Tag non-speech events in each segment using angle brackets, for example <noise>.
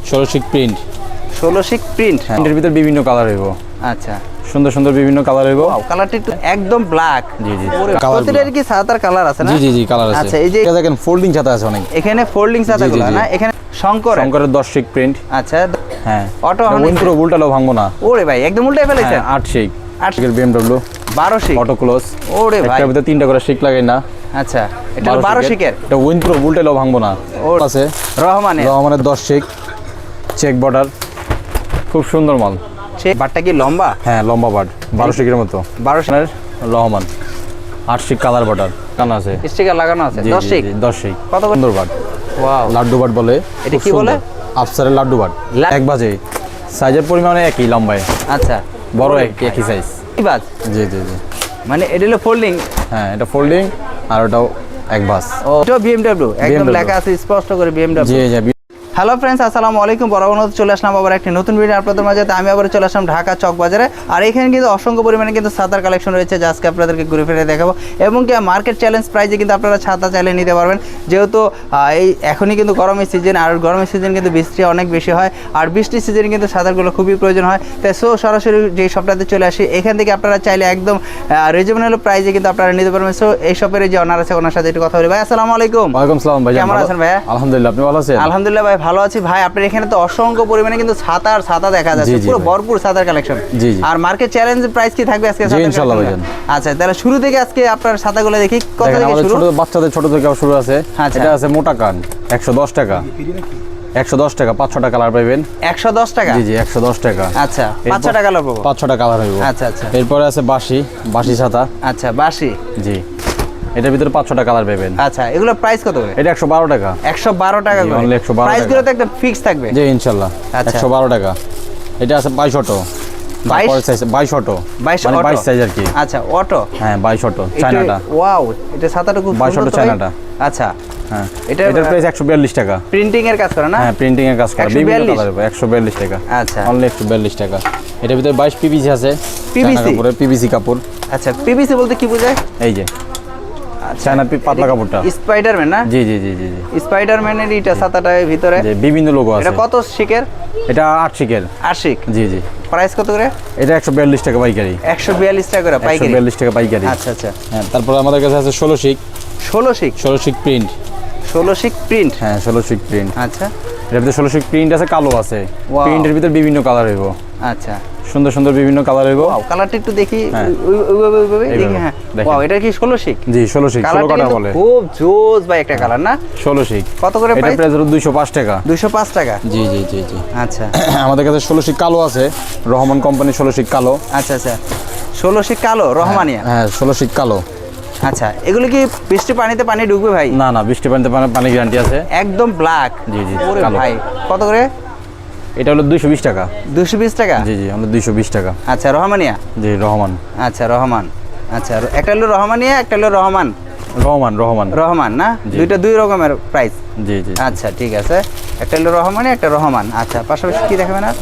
ষোলো শিক প্রিন্ট ষোলো শিক প্রিন্ট প্রিন্টের ভিতরে বিভিন্ন কালার হইব। আচ্ছা। সুন্দর সুন্দর বিভিন্ন কালার হইব। কালারটা একটু একদম ব্ল্যাক জি, জি। প্রতিটার কি সাদার কালার আছে না? জি জি জি কালার আছে। আচ্ছা, এই যে- দেখেন ফোল্ডিং ছাতা আছে অনেক। এখানে ফোল্ডিং জি। না? এখানে শঙ্কর শঙ্করের দশ শিক প্রিন্ট আচ্ছা হ্যাঁ। harness। পুরো উল্টালেও ভাঙবো না। ওরে ভাই একদম উল্টে ফেলেছেন। হ্যাঁ, আট শিক আট আট শিকের বিএমডব্লিউ বারো শিক অটো ক্লোজ ওরে ভাই। একটার ভিতরে তিনটা করে শিক লাগাই না। আচ্ছা এটা হলো বারো শিকের এটা উইন পুরো উল্টালেও ভাঙবো না। ও। আছে। রহমানের। রহমানের দশ শিক চেক বর্ডার। খুব সুন্দর মাল। সে বাটটা কি লম্বা? হ্যাঁ লম্বা বাট বারো শিকের মতো। বারো আপনার রহমান। আট শিক কালার বর্ডার। কান আছে। স্টিকার লাগানো আছে। জি, দশ জি, শিক জি, দশ শিক কত সুন্দর বাট ওয়াও। লাড্ডু বাট বলে এটা কি বলে? আফসারের লাড্ডু বাট এক বাজে। সাইজের পরিমাণে একই লম্বায়। আচ্ছা। বড় এক একই সাইজ কি বাজ? জি জি জি। মানে এটা হলো ফোল্ডিং হ্যাঁ এটা ফোল্ডিং আর ওটাও এক বাস। ও এটা বিএমডব্লিউ একদম লেখা আছে স্পষ্ট করে বিএমডব্লিউ জি জি হ্যালো ফ্রেন্ডস আসসালামু আলাইকুম। বরাবর চলে আসলাম আবার একটি নতুন ভিডিও আপনাদের মাঝে। আমি আবার চলে আসলাম ঢাকা চক বাজারে। আর এখানে কিন্তু অসংখ্য পরিমাণে কিন্তু ছাতার কালেকশন রয়েছে যা আজকে আপনাদেরকে ঘুরে ফিরে দেখাবো। এবং কি মার্কেট চ্যালেঞ্জ প্রাইজে কিন্তু আপনারা ছাতা চাইলে নিতে পারবেন। যেহেতু এই এখনই কিন্তু গরমের সিজন আর গরমের সিজন কিন্তু বৃষ্টি অনেক বেশি হয়। আর বৃষ্টির সিজনে কিন্তু ছাতারগুলো খুবই প্রয়োজন হয়। তাই সো সরাসরি যে শপটাতে চলে আসি এখান থেকে আপনারা চাইলে একদম রিজনেবল প্রাইজে কিন্তু আপনারা নিতে পারবেন। সো এই শপের যে অনার আছে ওনার সাথে একটু কথা বলি। ভাই আসসালামু আলাইকুম। ওয়ালাইকুম সালাম ভাই কেমন আছেন ভাইয়া? আলহামদুলিল্লাহ আপনি ভালো আছেন? আলহামদুলিল্লাহ ভাই ভালো আছি। ভাই আপনার এখানে তো অসংখ্য পরিমাণে কিন্তু ছাতা আর ছাতা দেখা যাচ্ছে। পুরো ভরপুর ছাতার কালেকশন। আর মার্কেট চ্যালেঞ্জ প্রাইস কি থাকবে আজকে ছাতার? ভাইজান। আচ্ছা তাহলে শুরু থেকে আজকে আপনার ছাতাগুলো দেখি। কত থেকে শুরু? ছোট বাচ্চাদের ছোট থেকে শুরু আছে। আচ্ছা। এটা আছে মোটা কান একশো দশ টাকা। একশো দশ টাকা পাঁচ ছটা কালার পাইবেন। একশো দশ টাকা? জি জি একশো দশ টাকা। আচ্ছা এরপর- পাঁচশো টাকা লাগবো পাঁচ ছটা কালার হইব। আচ্ছা, আচ্ছা। এরপরে আছে বাসি বাসি ছাতা। আচ্ছা বাসি জি। এটার ভিতরে পাঁচ ছটা কালার পাবেন। আচ্ছা এগুলো প্রাইস কত করে? এটা একশো বারো টাকা। একশো বারো টাকা করে। only 112 প্রাইসগুলো তো একটা ফিক্স থাকবে। জি ইনশাল্লাহ। আচ্ছা। একশো বারো টাকা। এটা আছে বাইশ অটো। বাইশ? অটো। মানে বাইশ সাইজ আর কি। আচ্ছা অটো? হ্যাঁ বাইশ অটো চায়নাটা। ওয়াও এটা ছাতাটা খুব বাইশ অটো চায়নাটা। আচ্ছা। হ্যাঁ। এটা- এটার প্রাইস একশো বিয়াল্লিশ টাকা। প্রিন্টিং এর কাজ করে না? হ্যাঁ প্রিন্টিং এর কাজ করে। বিভিন্ন কালার একশো বিয়াল্লিশ টাকা। আচ্ছা। অনলি একশো বিয়াল্লিশ টাকা। এটার ভিতরে বাইশ পিভিসি আছে? পিভিসি কাপড়। আচ্ছা পিভিসি বলতে কি বোঝায়? এই যে। চায়না পাতলা কাপড়টা। স্পাইডারম্যান না? জি জি জি জি স্পাইডারম্যানের এর ভিতরে? বিভিন্ন লোগো আছে। এটা কত শিকের? এটা আট শিকের। জি জি। প্রাইস কত করে? এটা একশো বিয়াল্লিশ টাকা পাইকারি। একশো বিয়াল্লিশ টাকা করে পাইকারি? বিয়াল্লিশ টাকা পাইকারি। আচ্ছা আচ্ছা। হ্যাঁ তারপরে আমাদের কাছে আছে ষোলো শিক। ষোলো শিক? ষোলো শিক প্রিন্ট ষোলো শিক প্রিন্ট হ্যাঁ ষোলো শিক প্রিন্ট আচ্ছা। এর ভিতরে ষোলো শিক প্রিন্ট আছে কালো আছে. প্রিন্টের ভিতরে বিভিন্ন কালার হইব। আচ্ছা। সুন্দর সুন্দর বিভিন্ন কালার হইব। কালারটা একটু দেখি হ্যাঁ। ওইভাবে ওইভাবে দেখি হ্যাঁ। ওয়াও এটা কি ষোলো শিক জি ষোলো শিক ষোলো কালারটা কাটা বলে। খুব জোস ভাই একটা কালার না? ষোলো শিক কত করে এটা প্রাইস প্রাইস হলো দুইশো পাঁচ টাকা। দুইশো পাঁচ টাকা? জি জি জি জি। আচ্ছা। <coughs> আমাদের কাছে ষোলো শিক কালো আছে রহমান কোম্পানির ষোলো শিক কালো। আচ্ছা আচ্ছা। ষোলো শিক কালো রহমানিয়া? হ্যাঁ ষোলো শিক কালো। আচ্ছা এগুলো কি বৃষ্টি পানিতে পানি ঢুকবে ভাই? না না বৃষ্টি পানিতে পানি- গ্যারান্টি আছে। একদম ব্ল্যাক জি, জি, ভাই কত করে? এটা হলো দুইশো বিশ টাকা। দুশো বিশ টাকা? জি জি আমরা দুইশো বিশ টাকা। আচ্ছা রহমানিয়া? জি রহমান। আচ্ছা রহমান। আচ্ছা একটা হলো রহমানিয়া একটা হলো রহমান। রহমান রহমান। রহমান না? দুইটা দুই রকমের প্রাইস জি জি। আচ্ছা ঠিক আছে। একটা হলো রহমানিয়া একটা রহমান। আচ্ছা পাশাপাশি কি দেখাবেন আর?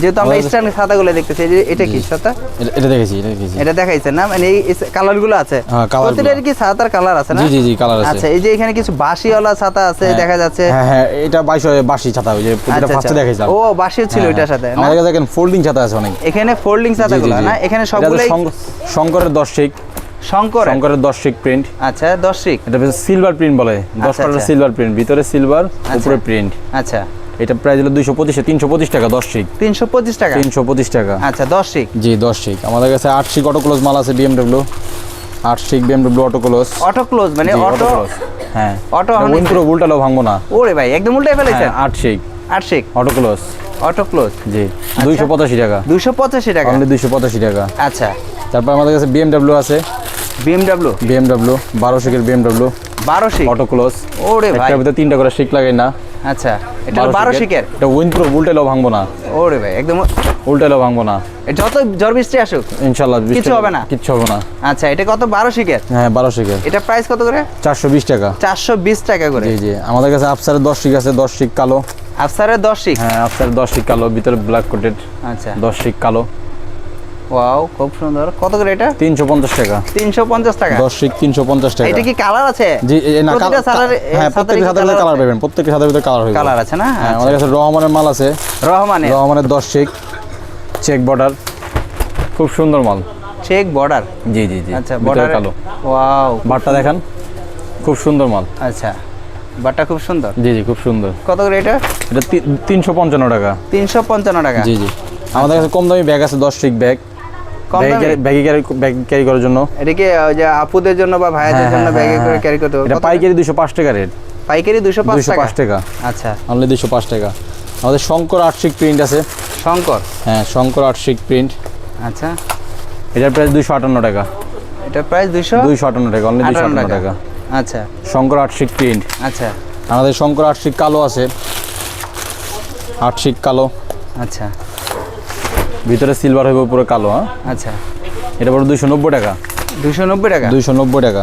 যেহেতু আমরা আমাদের- স্ট্যান্ড খাতাগুলো দেখতেছি এটা কি ছাতা? এটা- দেখেছি এটা দেখেছি। এটা দেখাইছে না? মানে এই কালারগুলো আছে। হ্যাঁ। প্রতিটার কি ছাতার কালার আছে না? জি, জি, জি, colour আছে। আচ্ছা এই যে এখানে কিছু ছাতা আছে হ্যাঁ। দেখা যাচ্ছে। হ্যাঁ হ্যাঁ এটা ছাতা ওই যে যেটা আচ্ছা, ফার্স্টে আচ্ছা। দেখাইছিলাম। ও ছিল হ্যাঁ। সাথে? আমাদের কাছে দেখেন ফোল্ডিং ছাতা আছে অনেক। এখানে ফোল্ডিং ছাতাগুলো না? এখানে সবগুলোই শঙ্ক- শঙ্করের দশ শিক শঙ্কর শঙ্করের দশ শিক প্রিন্ট আচ্ছা দশ এটা সিলভার প্রিন্ট বলে। দশ আচ্ছা, কালার আচ্ছা। সিলভার প্রিন্ট ভিতরে সিলভার উপরে প্রিন্ট আচ্ছা। এটা প্রাইস হলো দুইশো পঁচিশে তিনশো পঁচিশ টাকা দশ শিক তিনশো পঁচিশ টাকা? তিনশো পঁচিশ টাকা। আচ্ছা দশ শিক জি দশ শিক আমাদের কাছে আট শিক অটো ক্লোজ মাল আছে বিএমডব্লিউ আট শিক BMW auto close auto close মানে অটো হ্যাঁ। auto এটা harness- উইন পুরো উল্টালেও ভাঙবো না। ওরে ভাই একদম উল্টে ফেলেছেন? আট শিক আট শিক অটো ক্লোজ অটো ক্লোজ জি দুইশো পঁচাশি টাকা। দুশো পঁচাশি টাকা? অনলি দুইশো পঁচাশি টাকা। আচ্ছা। তারপর আমাদের কাছে বিএমডব্লিউ আছে। বিএমডাব্লিউ বিএমডব্লিউ বারো শিকের বিএমডব্লিউ বারো শিক অটো ক্লোজ ওরে ভাই। একটার তিনটা করে শিক লাগে না। আচ্ছা এটা হলো বারো শিকের? এটা উইন প্রুফ উল্টাইলেও ভাঙবো না। ওরে ভাই একদম উল্টাইলেও ভাঙবো না। যত ঝড় বৃষ্টি আসুক ইনশাল্লাহ কিছু হবে না? কিচ্ছু হবে না। আচ্ছা এটা কত? বারো শিকের? হ্যাঁ বারো শিকের। এটা প্রাইস কত করে? চারশো বিশ টাকা। চারশো বিশ টাকা করে। জি জি। আমাদের কাছে আফসারের দশ শিক আছে দশ শিক কালো। আফসারের দশ শিক? হ্যাঁ আফসারের দশ শিক কালো ভিতরে ব্ল্যাক কোটেড আচ্ছা। দশ শিক কালো। ওয়াও খুব সুন্দর। কত করে এটা? তিনশো পঞ্চাশ টাকা। তিনশো পঞ্চাশ টাকা? দশ শিক তিনশো পঞ্চাশ টাকা। এটা কি কালার আছে? জি না কালার সাদারে- হ্যাঁ সাদারে প্রত্যেকটা কি সাথে কালার? পাবেন প্রত্যেকটা সাথে কালার হবে কালার আছে না? হ্যাঁ আচ্ছা। আমাদের কাছে রহমানের মাল আছে। রহমানের? রহমানের দশ শিক চেক বর্ডার খুব সুন্দর মাল। Check border? জি জি জি। আচ্ছা বর্ডার কালো। ওয়াও বারটা দেখান খুব সুন্দর মাল। আচ্ছা বাটটা খুব সুন্দর। জি জি খুব সুন্দর। কত করে এটা? এটা তি- তিনশো পঞ্চান্ন টাকা। তিনশো পঞ্চান্ন টাকা। জি জি। আমাদের কাছে কম দামি ব্যাগ আছে দশ শিক ব্যাগ? ব্যাগে ক্যারি করার জন্য। এটা কি ওই যে আপুদের জন্য বা ভাইয়াদের হ্যাঁ, জন্য হ্যাঁ, ব্যাগে হ্যাঁ, করে। ক্যারি করতে এটা পাইকারি দুশো পাঁচ টাকা রেট। পাইকারি দুশো পাঁচ দুশো টাকা পাঁচ টাকা? আচ্ছা। অনলি দুশো পাঁচ টাকা। আমাদের শঙ্কর আটশিক প্রিন্ট আছে। শঙ্কর? হ্যাঁ শঙ্কর আটশিক প্রিন্ট আচ্ছা। এটার প্রাইস দুশো আটান্ন টাকা। এটা প্রাইস দুশো দুইশো আটান্ন টাকা অনলি দুশো আটান্ন আটান্ন টাকা। টাকা। আচ্ছা। শঙ্কর আটশিক প্রিন্ট আচ্ছা। আমাদের শঙ্কর আটশিক কালো আছে। আটশিক কালো। আচ্ছা। ভিতরে সিলভার হইব পুরো কালো হ্যাঁ? আচ্ছা। এটা পড়ে দুইশো নব্বই টাকা। দুশো নব্বই টাকা? দুইশো নব্বই টাকা।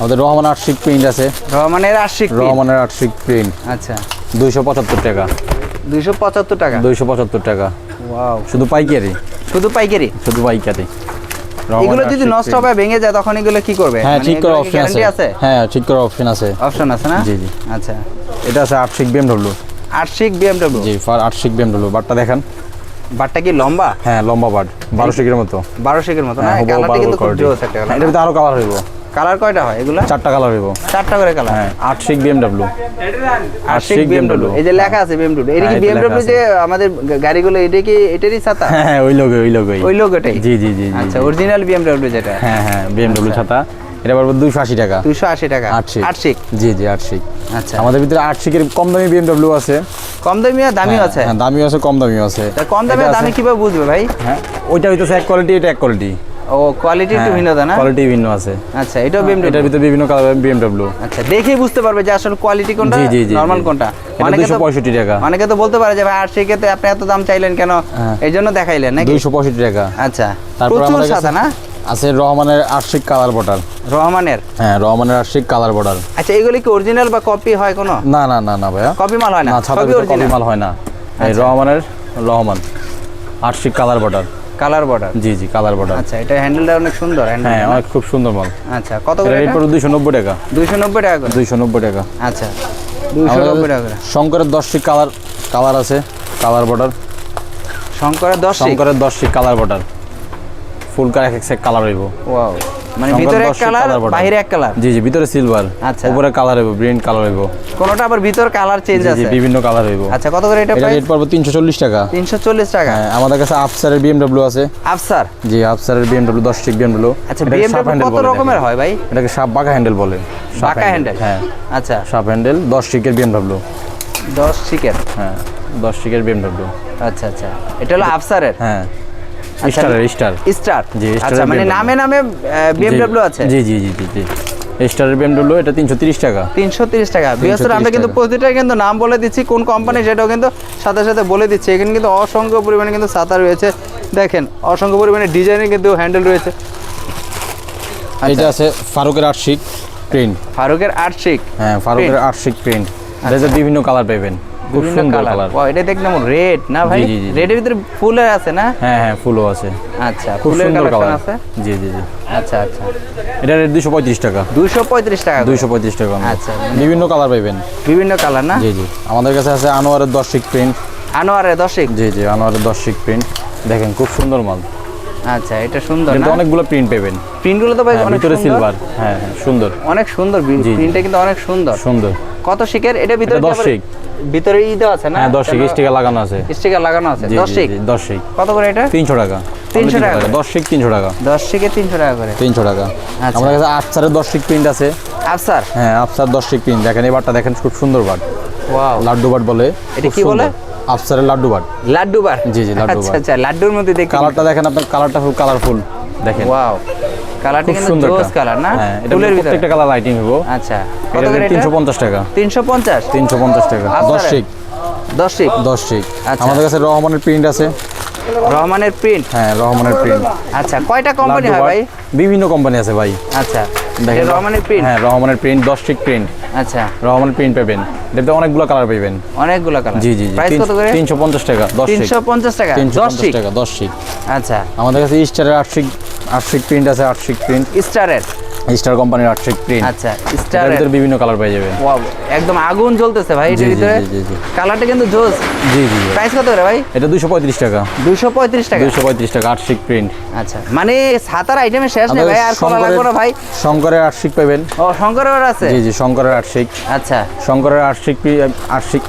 আমাদের রহমান আটশিক প্রিন্ট আছে। রহমানের আশিক রহমানের আটশিক প্রিন্ট আচ্ছা। দুইশো পঁচাত্তর টাকা। দুইশো পঁচাত্তর টাকা? দুইশো পঁচাত্তর টাকা। ওয়াও। শুধু পাইকারি। শুধু পাইকারি? শুধু পাইকারি। এগুলো যদি নষ্ট হবে ভেঙে যায় তখন এগুলো কি করবে? হ্যাঁ মানে ঠিক করার অপশন আছে। হ্যাঁ ঠিক করার অপশন আছে। অপশন আছে না? জি, জি। আচ্ছা। এটা আছে আটশিক বিএমডব্লিউ আশিক বিএমডব্লিউ জি ফার আটশিক বিএমডব্লিউ বাটটা দেখান। বাটটা কি লম্বা? হ্যাঁ লম্বা বাট বারো শিকের মতো। বারো শেকের মতো না? হ্যাঁ, কালারটা কিন্তু খুব জোস একটা হ্যাঁ, এটার ভিতরে আরও কালার হইব। কালার কয়টা হয় এগুলা? চারটা কালার হইব। চারটা করে কালার হ্যাঁ আটশিক বিএমডব্লিউ আশিক বিএমডব্লিউ এই যে লেখা আছে বিএমডব্লিউ এটা কি হ্যাঁ, বিএমডব্লিউ যে আমাদের গাড়িগুলো এটা কি এটারই ছাতা? হ্যাঁ হ্যাঁ ওই লোগো ওই লোগোই ওই লোগোটাই জি জি জি আচ্ছা। অরিজিনাল বিএমডব্লিউ যেটা। হ্যাঁ হ্যাঁ বিএমডব্লিউ ছাতা। এটা পড়বে দুইশো আশি টাকা। দুশো আশি টাকা। আটশিক। আটশিক? জি জি আটশিক। আচ্ছা। আমাদের ভিতরে আটশিকের কম দামি বিএমডব্লিউ আছে। কম দামি দামিও হ্যাঁ, আছে? হ্যাঁ দামিও আছে কম দামিও আছে। কম দামে দামি কীভাবে বুঝবে ভাই? হ্যাঁ ওইটা হইতেছে এক কোয়ালিটি এটা এক কোয়ালিটি ও কোয়ালিটি একটু ভিন্নতা না? কোয়ালিটি ভিন্ন আছে। আচ্ছা এটাও এটার ভিতরে বিভিন্ন কালার বিএমডব্লিউ আচ্ছা দেখেই বুঝতে পারবে যে আসলে কোয়ালিটি কোনটা জি জি জি নরমাল কোনটা। অনেকে তো টাকা। অনেকে তো বলতে পারে যে ভাই আটশিকে তো আপনি এত দাম চাইলেন কেন? হ্যাঁ। এই জন্য দেখাইলেন নাকি? দুইশো পঁয়ষট্টি টাকা। আচ্ছা। তারপর আমাদের সাদা না? আছে রহমানের আশিক কালার বর্ডার রহমানের? হ্যাঁ রহমানের আশিক কালার বর্ডার আচ্ছা এগুলি কি অরিজিনাল বা কপি হয় কোনো? না না না না ভাইয়া। কপি মাল হয় না? না কপি অরিজিনাল মাল হয় না। এই আচ্ছা। রহমানের রহমান আশিক কালার বর্ডার কালার বর্ডার জি জি কালার বর্ডার আচ্ছা এটা হ্যান্ডেলটা অনেক সুন্দর হ্যান্ডেল হ্যাঁ অনেক খুব সুন্দর মাল। আচ্ছা কত এটা করে পড়বে দুইশো নব্বই টাকা। দুইশো নব্বই টাকা করে? দুইশো নব্বই টাকা। আচ্ছা দুইশো নব্বই টাকা করে। শঙ্করের দশটি কালার কালার আছে কালার বর্ডার শঙ্করের দশ শঙ্করের দশটি কালার বর্ডার ফুল কার এক এক কালার হইব। ওয়াও মানে ভিতরে এক কালার বাইরে এক কালার জি জি ভিতরে সিলভার আচ্ছা। উপরে কালার হইব গ্রিন কালার হইব। কোনোটা আবার ভিতর কালার চেঞ্জ জি জি আছে? বিভিন্ন কালার হইব। আচ্ছা কত করে এটা প্রাইস রেট পড়বে তিনশো চল্লিশ টাকা। তিনশো চল্লিশ টাকা। হ্যাঁ আমাদের কাছে আফসারের বিএমডব্লিউ আছে। আফসার জি আফসারের বিএমডব্লিউ দশ ঠিক বিএমডব্লিউ আচ্ছা বিএমডব্লিউ কত রকমের হয় ভাই? এটাকে সাপ বাঁকা হ্যান্ডেল বলে। বাঁকা হ্যান্ডেল হ্যাঁ। আচ্ছা। সাপ হ্যান্ডেল দশ টিকের বিএমডব্লিউ দশ চিকেন হ্যাঁ দশ টিকের বিএমডব্লিউ আচ্ছা আচ্ছা। এটা হলো আফসারের হ্যাঁ। আচ্ছা। স্টারের স্টার। স্টার। জি, আচ্ছা মানে নামে নামে বিএমডব্লিউ আছে? জি জি জি জি জি। স্টারের বিএমডব্লিউ এটা তিনশো তিরিশ টাকা। তিনশো তিরিশ টাকা। বৃহস্পতি আমরা কিন্তু। প্রতিটা কিন্তু নাম বলে দিচ্ছি কোন কোম্পানি সেটাও কিন্তু সাথে সাথে বলে দিচ্ছি। এখানে কিন্তু অসংখ্য পরিমাণে কিন্তু ছাতা রয়েছে। দেখেন অসংখ্য পরিমাণে ডিজাইনের কিন্তু হ্যান্ডেল রয়েছে। এটা আছে ফারুকের আটশিক প্রিন্ট ফারুকের আট হ্যাঁ ফারুকের আটশিক প্রিন্ট এটাতে বিভিন্ন কালার পাবেন খুব বিভিন্ন সুন্দর কালার এটা রেড না ভাই। রেডের ভিতরে ফুলের আছে না? হ্যাঁ হ্যাঁ ফুলও আছে। আচ্ছা খুব ফুলের সুন্দর কালার আছে? জি জি জি। আচ্ছা আচ্ছা। এটা রেট দুশো পঁয়ত্রিশ টাকা। দুইশো পঁয়ত্রিশ টাকা করে। দুইশো পঁয়ত্রিশ টাকা আচ্ছা। বিভিন্ন কালার পাইবেন। বিভিন্ন কালার না? জি জি। আমাদের কাছে আছে আনোয়ারের দশ শিক প্রিন্ট আনোয়ারের দশিক? জি জি আনোয়ারের দশ শিক প্রিন্ট দেখেন খুব সুন্দর মাল। আচ্ছা এটা সুন্দর কিন্তু অনেকগুলো প্রিন্ট পাবেন প্রিন্টগুলো তো ভাই হ্যাঁ, অনেক ভিতরে সিলভার হ্যাঁ হ্যাঁ সুন্দর। অনেক সুন্দর। প্রিন্টটা কিন্তু অনেক সুন্দর। সুন্দর। কত শিকের? এটা ভিতরে এটা কি দশ আবার- শিক। ভিতরে ই দেওয়া আছে না? হ্যাঁ দশ শিক স্টিকার লাগানো আছে। স্টিকার লাগানো আছে? জি দশ জি শিক জি, দশ শিক কত করে এটা? তিনশো টাকা। 300 টাকা করে। দশ শিক তিনশো টাকা। দশ শিকে তিনশো টাকা করে? তিনশো টাকা। আচ্ছা। আমাদের কাছে আফসারের দশ শিক প্রিন্ট আছে। আফসার? হ্যাঁ আফসার দশ শিক প্রিন্ট দেখেন এবারটা দেখেন খুব সুন্দর বাট। ওয়াও। লাড্ডু বাট বলে এটা কি বলে? আফসারের লাড্ডু বাট। লাড্ডু বার জি, জি, লাড্ডু আচ্ছা আচ্ছা লাড্ডুর মধ্যে দেখি। কালারটা দেখেন আপনার কালারটা খুব কালারফুল দেখেন। ওয়াও। কালারটা কিন্তু জোস কালার না? হ্যাঁ ফুলের ভিতরে? প্রত্যেকটা কালার লাইটিং হবে আচ্ছা। কত করে এটা? তিনশো পঞ্চাশ টাকা। তিনশো পঞ্চাশ? তিনশো পঞ্চাশ টাকা। আফসারের? দশ শিক দশ শিক দশ শিক আচ্ছা। আমাদের কাছে রহমানের প্রিন্ট আছে। রহমানের প্রিন্ট হ্যাঁ রহমানের প্রিন্ট আচ্ছা কয়টা কোম্পানি হয় ভাই? বিভিন্ন কোম্পানি আছে ভাই। আচ্ছা। রহমানের প্রিন্ট হ্যাঁ রহমানের প্রিন্ট দশ ঠিক প্রিন্ট আচ্ছা। রহমানের প্রিন্ট পাবেন। দেখতে অনেকগুলো কালার পাবেন। অনেকগুলো কালার জি জি প্রাইস কত করে? তিনশো পঞ্চাশ টাকা দশ শিক তিনশো পঞ্চাশ টাকা? তিনশো দশ পঞ্চাশ শিক টাকা দশ ঠিক। আচ্ছা। আমাদের কাছে স্টারের আটশিক আটশিক প্রিন্ট আছে আটশিক প্রিন্ট স্টারের স্টার কোম্পানির আটশিক প্রিন্ট আচ্ছা স্টারের। ভিতরে বিভিন্ন কালার পেয়ে যাবেন ওয়াও একদম আগুন জ্বলতেছে ভাই জি, ভিতরে। কালারটা কিন্তু জোস। জি জি। প্রাইস কত করে ভাই? এটা দুশো পঁয়ত্রিশ টাকা। দুশো পঁয়ত্রিশ টাকা? দুশো পঁয়ত্রিশ টাকা আটশিক প্রিন্ট আচ্ছা মানে সাতার আইটেমের শেষ নেই ভাই আর কলা লাগবে না ভাই। শঙ্করের আটশিক পাবেন ও শঙ্করের আছে? জি জি শঙ্করের আটশিক আচ্ছা। শঙ্করের আটশিক আটশিক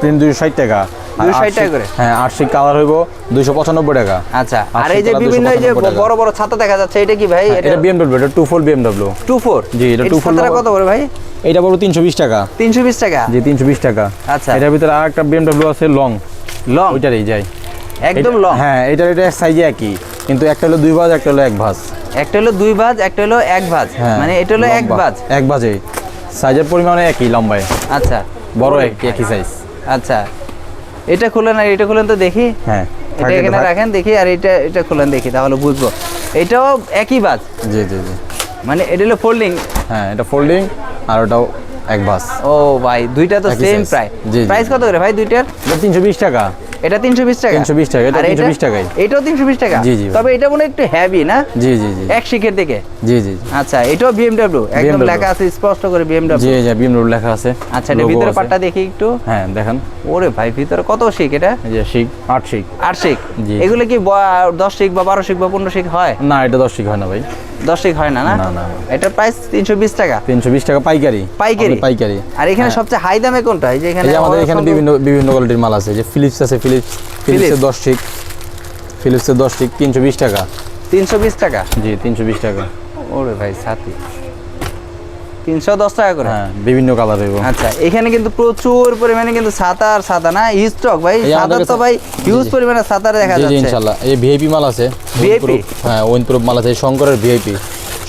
প্রিন্ট দুশো ষাট টাকা। আর 260 টাকা করে? হ্যাঁ কালার হইব টাকা। আচ্ছা আর এই যে বিভিন্ন এই যে বড় বড় ছাতা দেখা যাচ্ছে এটা কি ভাই? এটা বিএমডব্লিউ এটা টু ফোর বিএমডব্লিউ জি, এটা 2 full কত করে ভাই? এইটা বড় তিনশো বিশ টাকা। তিনশো বিশ টাকা? জি তিনশো বিশ টাকা। আচ্ছা। এটার ভিতরে আর একটা আছে লং লং ওইটারই যাই। একদম লং হ্যাঁ এটার এটা সাইজে একই কিন্তু একটা হলো দুই ভাঁজ একটা হলো এক ভাঁজ। একটা হলো দুই ভাঁজ একটা হলো এক ভাঁজ। হ্যাঁ মানে এটা হলো এক। ভাঁজ? এক ভাঁজে। সাইজের পরিমাণে একই লম্বায়। আচ্ছা। বড় এক একই সাইজ আচ্ছা। এটা খুলেন আর এটা খুলেন তো দেখি। হ্যাঁ এটা এখানে রাখেন দেখি আর এটা এটা খুলেন দেখি তাহলে বুঝব। এটাও একই বাজ জি জি জি। মানে এটা হলো ফোল্ডিং হ্যাঁ এটা ফোল্ডিং আর ওটাও এক বাস। ও ভাই দুইটা তো সেম প্রাইস প্রায় প্রাইস কত করে ভাই দুইটার? তিনশো বিশ টাকা। এটা তিনশো বিশ টাকা। 320 টাকা, এটা আর 320 টাকাই। এটাও তিনশো বিশ টাকা। জি, জি তবে এটা মনে একটু হ্যাভি না? জি জি জি। এক শিখের দিকে। জি জি জি। আচ্ছা এটাও বিএমডব্লিউ একদম লেখা আছে স্পষ্ট করে জি বিএমডব্লিউ জি বিএম রোড লেখা আছে আচ্ছা এটা ভিতরে। পাটটা দেখি একটু। হ্যাঁ দেখেন। ওরে ভাই ভিতরে কত শিখ এটা? যে শিক আট শিক আট শিখ? জি। এগুলো কি ব- দশ শিখ বা বারো শিখ বা পনেরো শিখ হয়? না এটা দশ শিক হয় না ভাই। দশ শিখ হয় না না। এটার প্রাইস তিনশো বিশ টাকা। তিনশো বিশ টাকা পাইকারি। পাইকারি? পাইকারি। আর এখানে হ্যাঁ। সবচেয়ে হাই দামে কোনটা? এই যে এখানে আমাদের এখানে বিভিন্ন বিভিন্ন কোয়ালিটির মাল আছে। যে ফিলিপস আছে ফিলিপস ফিলিপসের দশ টিক ফিলিপসের দশ টিক তিনশো বিশ টাকা। তিনশো বিশ টাকা? জি তিনশো বিশ টাকা। ওরে ভাই সাথী। তিনশো দশ টাকা করে। হ্যাঁ বিভিন্ন কালার হইব। আচ্ছা এখানে কিন্তু প্রচুর পরিমাণে কিন্তু ছাতা আর ছাতা না স্টক ভাই ছাতা তো ভাই হিউজ। পরিমাণে ছাতা দেখা যাচ্ছে। ইনশাআল্লাহ এই ভিআইপি মাল আছে ভিআইপি হ্যাঁ ওইনপ্রুফ মাল আছে শঙ্করের ভিআইপি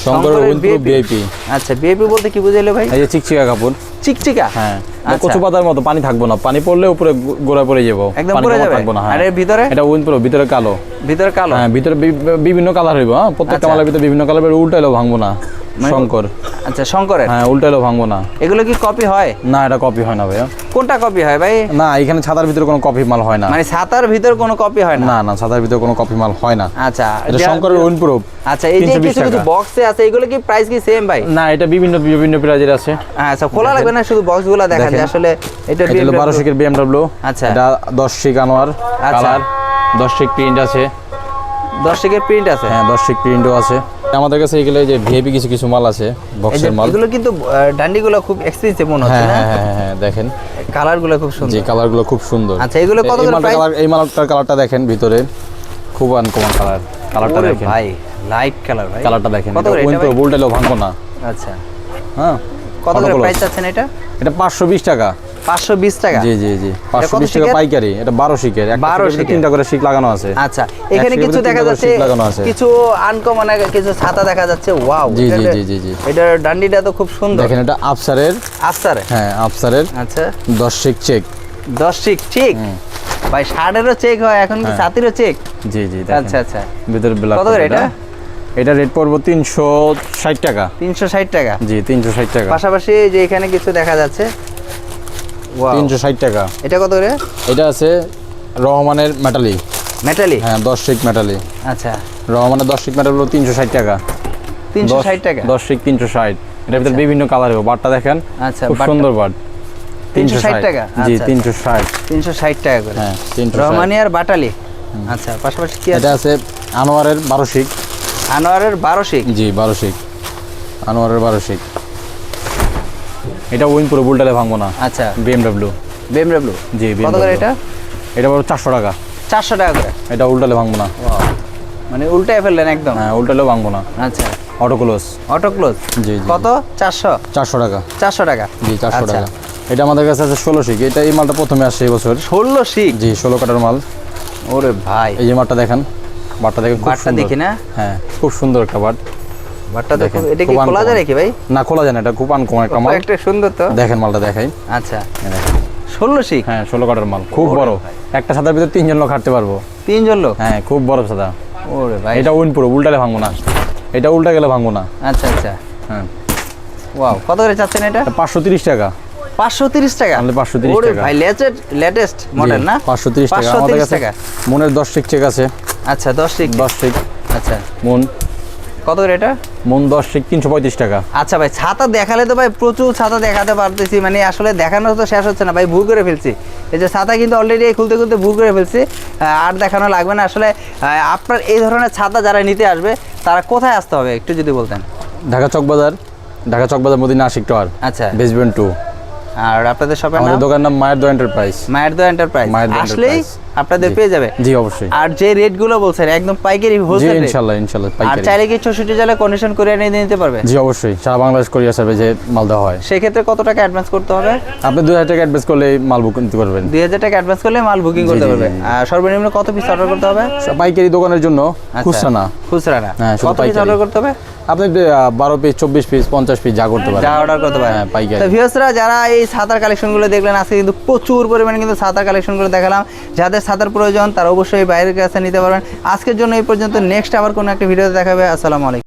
শঙ্করের ওইনপ্রুফ ভিআইপি আচ্ছা ভিআইপি বলতে কি বুঝাইলে ভাই? এই যে চিকচিকা কাপড়। চিকচিকা? হ্যাঁ। কচু পাতার মতো পানি থাকব না। পানি পড়লে উপরে গো- গোড়ায় পড়ে যাব। একদম পড়ে যাবে? থাকব না হ্যাঁ। আর ভিতরে? এটা উইনপ্রুফ ভিতরে কালো। ভিতরে কালো? হ্যাঁ ভিতরে বিভিন্ন কালার হইব হ্যাঁ। প্রত্যেকটা আচ্ছা। মালের ভিতরে বিভিন্ন কালার উল্টাইলেও ভাঙবো না। মানে- শঙ্কর। আচ্ছা শঙ্করের? হ্যাঁ উল্টাইলেও ভাঙবো না। এগুলো কি কপি হয়? না এটা কপি হয় না ভাইয়া। কোনটা কপি হয় ভাই? না এখানে ছাতার ভিতরে কোনো কপি মাল হয় না। মানে ছাতার ভিতর কোনো কপি হয় না? না না ছাতার ভিতরে কোনো কপি মাল হয় না। আচ্ছা এটা শঙ্করের উইনপ্রুফ আচ্ছা এই যে 320 কিছু কিছু বক্সে আছে এগুলো কি প্রাইস কি সেম ভাই? না এটা বিভিন্ন বিভিন্ন প্রাইজের আছে। আচ্ছা খোলা লাগবে না শুধু বক্সগুলো দেখা যায় দেখেন। আসলে এটা হলো BMW বারো শিকের বিএমডব্লিউ আচ্ছা। এটা দশ শিক আনোয়ার আচ্ছা। কালার দশ শিক প্রিন্ট আছে। দশ টিকের প্রিন্ট আছে? হ্যাঁ দশ শিক প্রিন্টও আছে। আমাদের কাছে এগুলো যে ভিআইপি কিছু কিছু মাল আছে বক্সের মাল। এগুলো কিন্তু ডান্ডিগুলো খুব এক্সপেন্সিভ মনে হচ্ছে হ্যাঁ না? হ্যাঁ হ্যাঁ হ্যাঁ, দেখেন। কালারগুলো খুব সুন্দর। কালারগুলো খুব সুন্দর। আচ্ছা, এগুলো কত করে কালার এই মালটার কালারটা দেখেন ভিতরে। খুব আনকমন কালার কালারটা দেখেন। ভাই লাইট কালার ভাই। কালারটা দেখেন কত করে এটা ভাই? বুলটাইলেও না। আচ্ছা। হ্যাঁ। কত করে প্রাইস চাচ্ছেন এটা? এটা পাঁচশো বিশ টাকা। পাঁচশো বিশ টাকা? জি জি জি। পাঁচশো কত বিশ টাকা পাইকারি। এটা বারো শিকের। একটা 12 শিকের শিকের। তিনটা করে শিক লাগানো আছে। আচ্ছা এখানে কিছু দেখা যাচ্ছে শিক। কিছু আনকমন কিছু ছাতা দেখা যাচ্ছে। ওয়াও জি, জি, জি, জি। এটার ডান্ডিটা তো খুব সুন্দর। দেখেন এটা আফসারের। আস্তারে হ্যাঁ আফসারের আচ্ছা। দশ শিক চেক। দশ চিক? চেক ভাই শার্টেরও চেক হয় এখন কি হ্যাঁ। ছাতিরও চেক? জি জি আচ্ছা আচ্ছা। ভিতরে ব্ল্যাক কত করে এটা? এটা রেট পড়ব তিনশো ষাট টাকা। তিনশো ষাট টাকা? জি তিনশো ষাট টাকা। পাশাপাশি যে এখানে কিছু দেখা যাচ্ছে। তিনশো ষাট টাকা। এটা কত করে এটা আছে রহমানের মেটালি। মেটালি? হ্যাঁ দশ শিক মেটালি। আচ্ছা। রহমানের দশ শিক মেটাল হলো তিনশো ষাট টাকা। তিনশো ষাট টাকা? দশ শিক তিনশো ষাট। এটার ভিতরে বিভিন্ন কালার হবে। বাটটা দেখেন আচ্ছা, খুব সুন্দর বাট। 360 টাকা? জি আচ্ছা, তিনশো ষাট। তিনশো ষাট টাকা করে। হ্যাঁ তিনশো রহমানি আর বাটালি? আচ্ছা পাশাপাশি কি আছে এটা আছে? আনোয়ারের বারো শিক আনোয়ারের বারো শিক জি বারো শিক আনোয়ারের বারো শিক এটা উইন পুরো বুলটালে ভাঙবো না। আচ্ছা। বিএমডব্লিউ। বিএমডব্লিউ? জি কত করে এটা? এটা বড় চারশো টাকা। চারশো টাকা করে? এটা উল্টালে ভাঙবো না। মানে উল্টায় ফেললেন একদম? হ্যাঁ উল্টালেও ভাঙবো না। আচ্ছা। Auto close. Auto close? জি জি। কত? চারশো? চারশো টাকা। চারশো টাকা? জি চারশো আচ্ছা। টাকা। এটা আমাদের কাছে আছে ষোলো শিক এটা এই মালটা প্রথমে আসছে এই বছর। ষোলো শিক জি ষোলো কাটার মাল। ওরে ভাই। এই যে মালটা দেখেন। বাটটা দেখেন বাটটা দেখি না? হ্যাঁ খুব সুন্দর একটা বাট। বাটটা দেখো দেখেন, এটা কি খোলা যায় নাকি ভাই? না খোলা যায় না এটা খুব আনকমন একটা মাল। একটা সুন্দর তো। দেখেন মালটা দেখাই। আচ্ছা। ষোলো শিক হ্যাঁ ষোলো কাটার মাল খুব বড়। একটা সাদার ভিতরে তিনজন লোক হাঁটতে পারব। তিনজন লোক? হ্যাঁ খুব বড় সাদা। ওরে ভাই। এটা উইন পুরো উল্টালে ভাঙবো না। এটা উল্টা গেলে ভাঙবো না। আচ্ছা আচ্ছা। হ্যাঁ। ওয়াও কত করে চাচ্ছেন এটা? পাঁচশো তিরিশ টাকা। পাঁচশো তিরিশ টাকা? তাহলে 530 ওরে টাকা। ভাই লেটেস্ট লেটেস্ট মডেল না? পাঁচশো তিরিশ টাকা। আমাদের কাছে মনের দশ ঠিক চেক আছে। আচ্ছা দশ টিক। দশ ঠিক আচ্ছা। মন। কত করে এটা? মন দশ ঠিক তিনশো পঁয়ত্রিশ টাকা। আচ্ছা ভাই ছাতা দেখালে তো ভাই প্রচুর ছাতা দেখাতে পারতেছি। মানে আসলে দেখানো তো শেষ হচ্ছে না। ভাই ভুল করে ফেলছি। এই যে ছাতা কিন্তু অলরেডি খুলতে খুলতে ভুল করে ফেলছি। আর দেখানো লাগবে না। আসলে আপনার এই ধরনের ছাতা যারা নিতে আসবে তারা কোথায় আসতে হবে? একটু যদি বলতেন। ঢাকা চকবাজার ঢাকা চকবাজার মদিনা আশিক টাওয়ার। আচ্ছা। বেসবেন টু আর আপনাদের আমাদের দোকান নাম মায়ের দো এন্টারপ্রাইজ মায়ের দো এন্টারপ্রাইজ আসলেই। আপনাদের পেয়ে যাবে। জি অবশ্যই। আর যে রেটগুলো বলছেন একদম পাইকারি হোলসেল ইনশাল্লাহ আর পাইকারি। চাইলে কি চৌষট্টি জেলে কন্ডিশন করে এনে নিতে পারবে? জি অবশ্যই। সারা বাংলাদেশ কোরিয়া সার্ভিসে মাল দেওয়া হয়। সেক্ষেত্রে কত টাকা অ্যাডভান্স করতে হবে? আপনি দুই হাজার টাকা অ্যাডভান্স করলে মাল বুক নিতে পারবেন। দুই হাজার টাকা অ্যাডভান্স করলে মাল বুকিং করতে জি, পারবে। জি, জি। আর সর্বনিম্ন কত পিস অর্ডার করতে হবে? পাইকারি দোকানের জন্য আচ্ছা। খুচরা না খুচরা না হ্যাঁ, কত পিস অর্ডার করতে হবে? আপনি বারো পিস চব্বিশ পিস পঞ্চাশ পিস যা করতে পারেন। যা অর্ডার করতে পারেন। হ্যাঁ, পাইকারি। তো ভিউয়ার্সরা যারা এই ছাতার কালেকশনগুলো দেখলেন আজকে কিন্তু প্রচুর পরিমাণে কিন্তু ছাতার কালেকশনগুলো দেখালাম। যাদের ছাতার প্রয়োজন, তারা অবশ্যই বাইরের কাছে নিতে পারবেন। আজকের জন্য এই পর্যন্ত নেক্সট আবার কোনো একটা ভিডিওতে দেখাবে, আসসালামু আলাইকুম।